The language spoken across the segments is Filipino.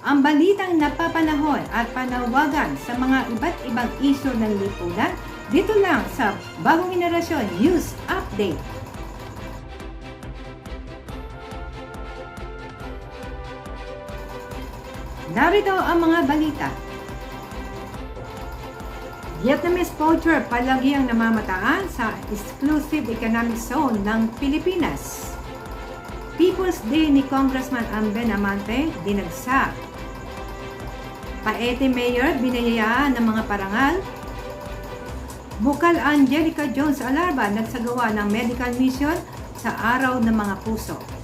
Ang balitang napapanahon at panawagan sa mga iba't ibang isyo ng lipunan dito lang sa Bagong Henerasyon News Update. Narito ang mga balita. Vietnamese poacher palagi ang namamataan sa exclusive economic zone ng Pilipinas. People's Day ni Congressman Amben Amante dinagsa. Paete Mayor binayayaan ng mga parangal. Bukal Angelica Jones Alarba nagsagawa ng medical mission sa Araw ng Mga Puso.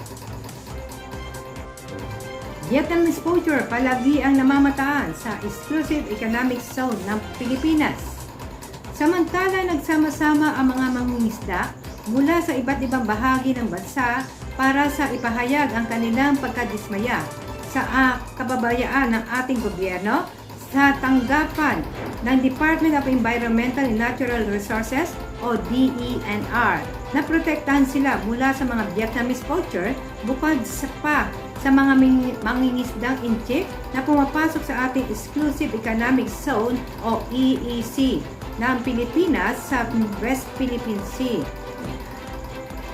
Vietnamese poacher palagi ang namamataan sa exclusive economic zone ng Pilipinas. Samantala nagsama-sama ang mga mangingisda mula sa iba't ibang bahagi ng bansa para sa ipahayag ang kanilang pagkadismaya sa ah, kababayaan ng ating gobyerno sa tanggapan ng Department of Environmental and Natural Resources o DENR na protektahan sila mula sa mga Vietnamese poacher bukod sa pa sa mga mangingisdang in-chief na pumapasok sa ating Exclusive Economic Zone o EEC ng Pilipinas sa West Philippine Sea.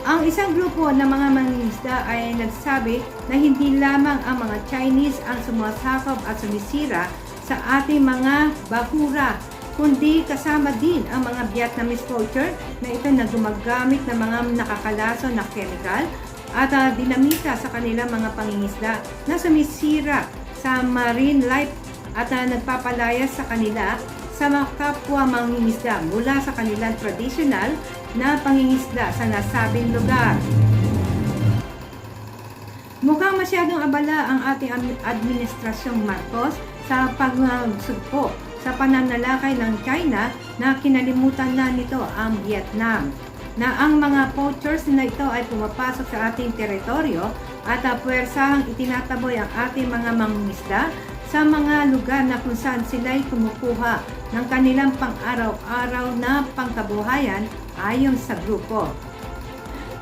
Ang isang grupo ng mga mangingisda ay nagsabi na hindi lamang ang mga Chinese ang sumasakop at sumisira sa ating mga bahura, kundi kasama din ang mga Vietnamese poacher na ito na gumagamit ng mga nakakalaso na chemical at ah, dinamita sa kanilang mga pangingisda na sumisira sa marine life at ah, nagpapalaya sa kanila sa mga kapwa mangingisda mula sa kanilang traditional na pangingisda sa nasabing lugar. Mukhang masyadong abala ang ating administrasyong Marcos sa pagsugpo sa pananalakay ng China na kinalimutan na nito ang Vietnam na ang mga poachers na ito ay pumapasok sa ating teritoryo at puwersahang itinataboy ang ating mga mangingisda sa mga lugar na kung saan sila'y kumukuha ng kanilang pang-araw-araw na pangkabuhayan ayon sa grupo.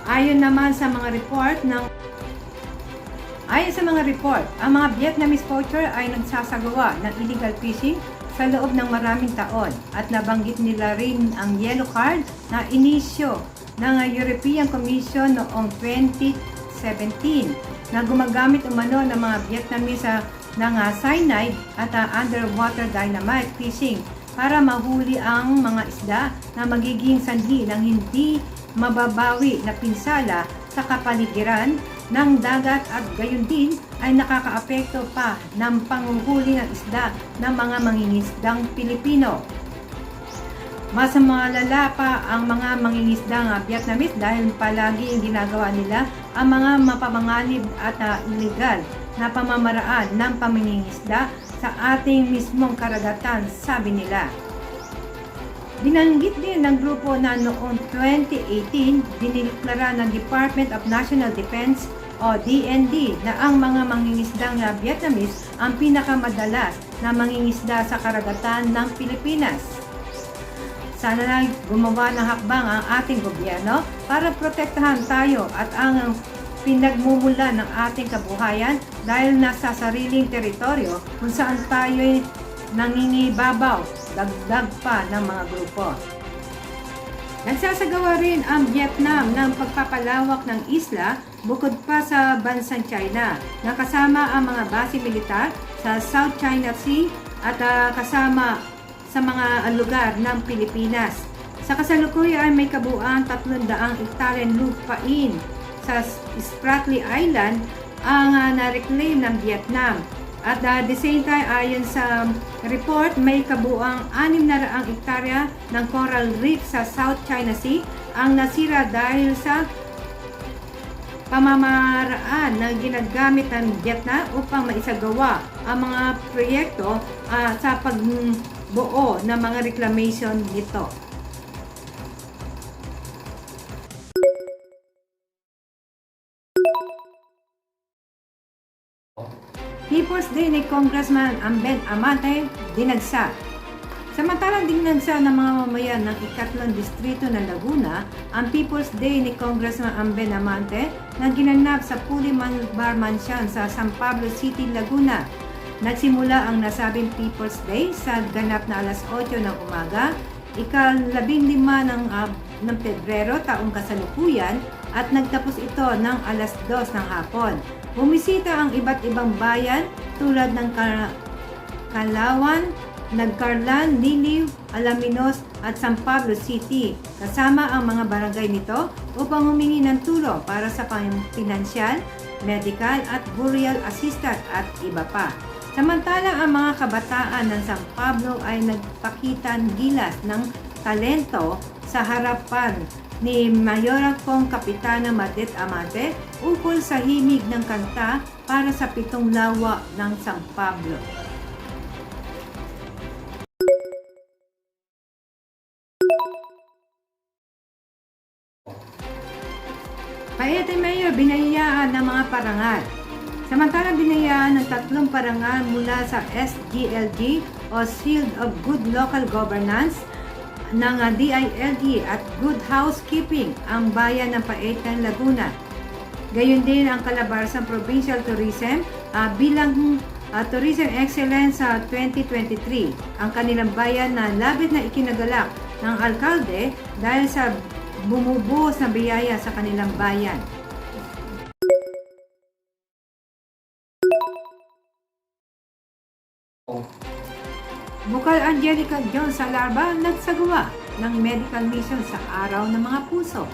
Ayon naman sa mga report ng Ayon sa mga report, ang mga Vietnamese poacher ay nagsasagawa ng illegal fishing sa loob ng maraming taon at nabanggit nila rin ang yellow card na inisyo ng European Commission noong 2017 na gumagamit umano ng mga Vietnamese ng ah, cyanide at ah, underwater dynamite fishing para mahuli ang mga isda na magiging sanhi ng hindi mababawi na pinsala sa kapaligiran ng dagat at gayon din ay nakakaapekto pa ng panguhuli ng isda ng mga mangingisdang Pilipino. Mas malala pa ang mga mangingisdang Vietnamese dahil palagi ginagawa nila ang mga mapamanganib at uh, illegal na pamamaraan ng pamingingisda sa ating mismong karagatan, sabi nila. Binanggit din ng grupo na noong 2018, dinideklara ng Department of National Defense o DND na ang mga mangingisdang na Vietnamese ang pinakamadalas na mangingisda sa karagatan ng Pilipinas. Sana na gumawa ng hakbang ang ating gobyerno para protektahan tayo at ang pinagmumula ng ating kabuhayan dahil nasa sariling teritoryo kung saan tayo'y nangingibabaw, dagdag pa ng mga grupo. Nagsasagawa rin ang Vietnam ng pagpapalawak ng isla bukod pa sa bansang China na kasama ang mga base militar sa South China Sea at ah, kasama sa mga lugar ng Pilipinas. Sa kasalukuyan ay may kabuang 300 hektaryang lupain sa Spratly Island ang uh, na-reclaim ng Vietnam. At uh, the same time, ayon sa report, may kabuang 600 hektarya ng coral reef sa South China Sea ang nasira dahil sa pamamaraan na ginagamit ng Vietnam upang maisagawa ang mga proyekto ah, sa pagbuo ng mga reclamation nito. People's Day ni Congressman Amben Amate dinagsa. Samantalang dinagsa ng mga mamayan ng ikatlong distrito ng Laguna ang People's Day ni Congressman Amben Amante na ginanap sa Puliman Bar Mansion sa San Pablo City, Laguna. Nagsimula ang nasabing People's Day sa ganap na alas 8 ng umaga, ikalabing lima ng, ah, ng Pebrero taong kasalukuyan at nagtapos ito ng alas 2 ng hapon. Bumisita ang iba't ibang bayan tulad ng Ka- Kalawan, Nagcarlan, Liliw, Alaminos at San Pablo City kasama ang mga barangay nito upang humingi ng tulong para sa pinansyal, medical at burial assistance at iba pa. Samantalang ang mga kabataan ng San Pablo ay nagpakita gilas ng talento sa harapan ni Mayora Kong Kapitana Madet Amate ukol sa himig ng kanta para sa pitong lawa ng San Pablo. Paete Mayor binayaan ng mga parangal. Samantalang binayaan ng tatlong parangal mula sa SGLG o Shield of Good Local Governance ng DILG at Good Housekeeping ang bayan ng Paete, Laguna. Gayon din ang Calabarzon Provincial Tourism ah, bilang ah, Tourism Excellence sa 2023. Ang kanilang bayan na labit na ikinagalak ng alkalde dahil sa bumubuhos na biyaya sa kanilang bayan. Bukal Angelica Jones Alarba nagsagawa ng medical mission sa Araw ng Mga Puso.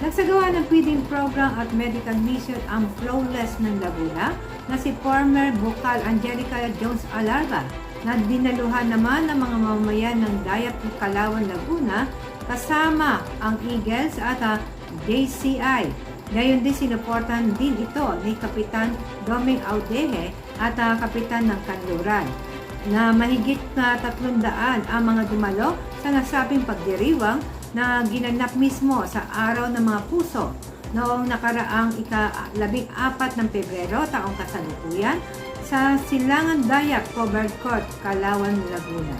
Nagsagawa ng feeding program at medical mission ang flawless ng Laguna na si former Bukal Angelica Jones Alarba na dinaluhan naman ng mga mamamayan ng Dayap Kalawan, Laguna kasama ang Eagles at ang JCI. Gayon din sinuportahan din ito ni Kapitan Doming Audehe at ah, Kapitan ng Kanluran na mahigit na 300 ang mga dumalo sa nasabing pagdiriwang na ginanap mismo sa Araw ng Mga Puso noong nakaraang ika-labing apat ng Pebrero taong kasalukuyan sa Silangan Dayak Covered Court, Kalawan, Laguna.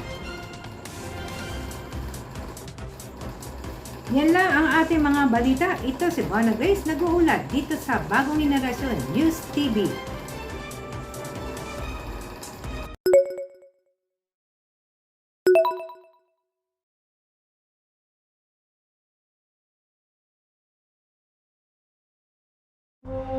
Yan lang ang ating mga balita. Ito si Bona Grace nag-uulat dito sa Bagong Henerasyon News TV. you.